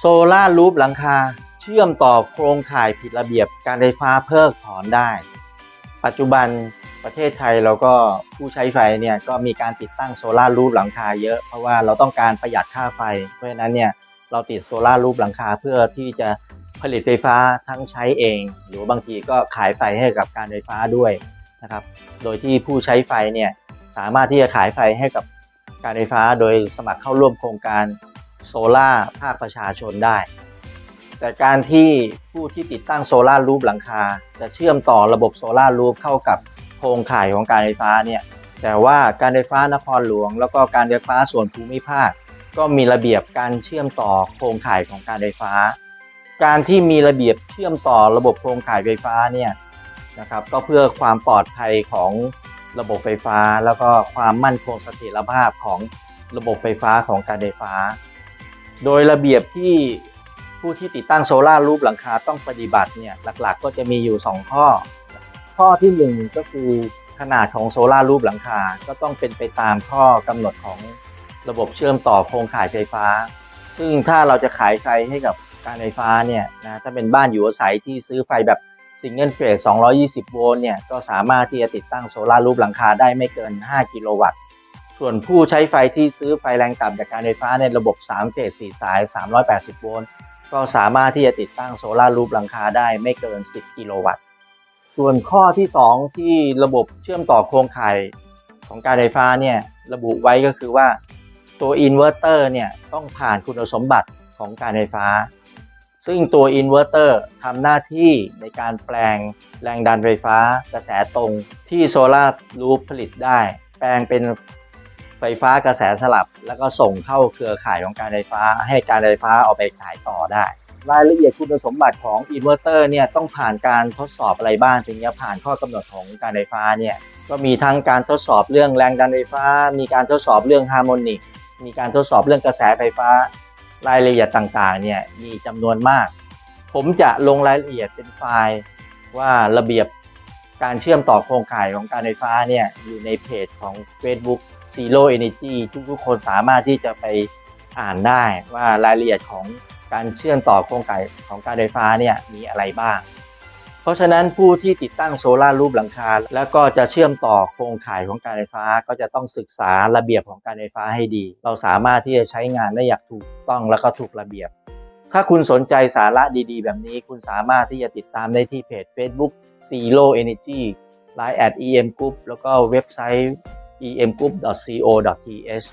โซล่ารูปหลังคาเชื่อมต่อโครงข่ายผิดระเบียบการไฟฟ้าเพิกถอนได้ ปัจจุบันประเทศไทยเราก็ผู้ใช้ไฟเนี่ยก็มีการติดตั้งโซล่ารูปหลังคาเยอะเพราะว่าเราต้องการประหยัดค่าไฟ เพราะฉะนั้นเนี่ยเราติดโซล่ารูปหลังคาเพื่อที่จะผลิตไฟฟ้าทั้งใช้เอง หรือบางทีก็ขายไฟให้กับการไฟฟ้าด้วยนะครับ โดยที่ผู้ใช้ไฟเนี่ยสามารถที่จะขายไฟให้กับการไฟฟ้าโดยสมัครเข้าร่วมโครงการ โซล่าภาคประชาชนได้ แต่การที่ผู้ที่ติดตั้งโซลารูปหลังคา จะเชื่อมต่อระบบโซลาร์รูปเข้ากับโครงข่ายของการไฟฟ้าเนี่ยแต่ว่าการไฟฟ้านครหลวง แล้วก็การไฟฟ้าส่วนภูมิภาค ก็มีระเบียบการเชื่อมต่อโครงข่ายของการไฟฟ้า การที่มีระเบียบเชื่อมต่อระบบโครงข่ายไฟฟ้าเนี่ยนะครับก็เพื่อความปลอดภัยของระบบไฟฟ้า แล้วก็ความมั่นคงเสถียรภาพของระบบไฟฟ้าของการไฟฟ้า โดยระเบียบที่ผู้ที่ติดตั้งโซลาร์รูปหลังคาต้องปฏิบัติเนี่ยหลักๆ ก็จะมีอยู่ 2 ข้อ ข้อทีหนึ่1 ก็คือขนาดของโซลาร์รูปหลังคา ก็ต้องเป็นไปตามข้อกำหนดของระบบเชื่อมต่อโครงข่ายไฟฟ้า ซึ่งถ้าเราจะขายไฟให้กับการไฟฟ้าเนี่ยนะถ้าเป็นบ้านอยู่อาศัยที่ซื้อไฟแบบซิงเกิลเฟส220 โวลต์เนี่ยก็สามารถที่จะติดตั้งโซลาร์รูปหลังคาได้ไม่เกิน 5 กิโลวัตต์ ส่วนผู้ใช้ไฟที่ซื้อไฟแรงต่ำจากการไฟฟ้าในระบบ3เฟส4สาย 380 โวลต์ ก็สามารถที่จะติดตั้งโซลารูปหลังคาได้ไม่เกิน 10 กิโลวัตต์ ส่วนข้อที่ 2 ที่ระบบเชื่อมต่อโครงข่ายของการไฟฟ้าเนี่ยระบุไว้ก็คือว่าตัวอินเวอร์เตอร์เนี่ยต้องผ่านคุณสมบัติของการไฟฟ้า ซึ่งตัวอินเวอร์เตอร์ทำหน้าที่ในการแปลงแรงดันไฟฟ้า กระแสตรงที่โซลารูปผลิตได้ แปลงเป็น ไฟฟ้ากระแสสลับ แล้วก็ส่งเข้าเครือข่ายของการไฟฟ้า ให้การไฟฟ้าเอาไปขายต่อได้ รายละเอียดคุณสมบัติของอินเวอร์เตอร์เนี่ยต้องผ่านการทดสอบอะไรบ้างถึงจะผ่านข้อกำหนดของการไฟฟ้าเนี่ยก็มีทั้งการทดสอบเรื่องแรงดันไฟฟ้า มีการทดสอบเรื่องฮาร์โมนิกมีการทดสอบเรื่องกระแสไฟฟ้ารายละเอียดต่างๆเนี่ยมีจำนวนมาก ผมจะลงรายละเอียดเป็นไฟล์ว่าระเบียบการเชื่อมต่อโครงข่ายของการไฟฟ้าเนี่ยอยู่ในเพจของ Facebook Zero Energy ทุกๆ คนสามารถที่จะไปอ่านได้ว่ารายละเอียดของการเชื่อมต่อโครงข่ายของการไฟฟ้าเนี่ยมีอะไรบ้าง เพราะฉะนั้นผู้ที่ติดตั้งโซลาร์รูปหลังคา แล้วก็จะเชื่อมต่อโครงข่ายของการไฟฟ้า ก็จะต้องศึกษาระเบียบของการไฟฟ้าให้ดี เราสามารถที่จะใช้งานได้อย่างถูกต้องแล้วก็ถูกระเบียบ ถ้าคุณสนใจสาระดีๆ แบบนี้ คุณสามารถที่จะติดตามได้ที่เพจ Facebook Zero Energy Line at em group แล้วก็เว็บไซต์ emgroup.co.th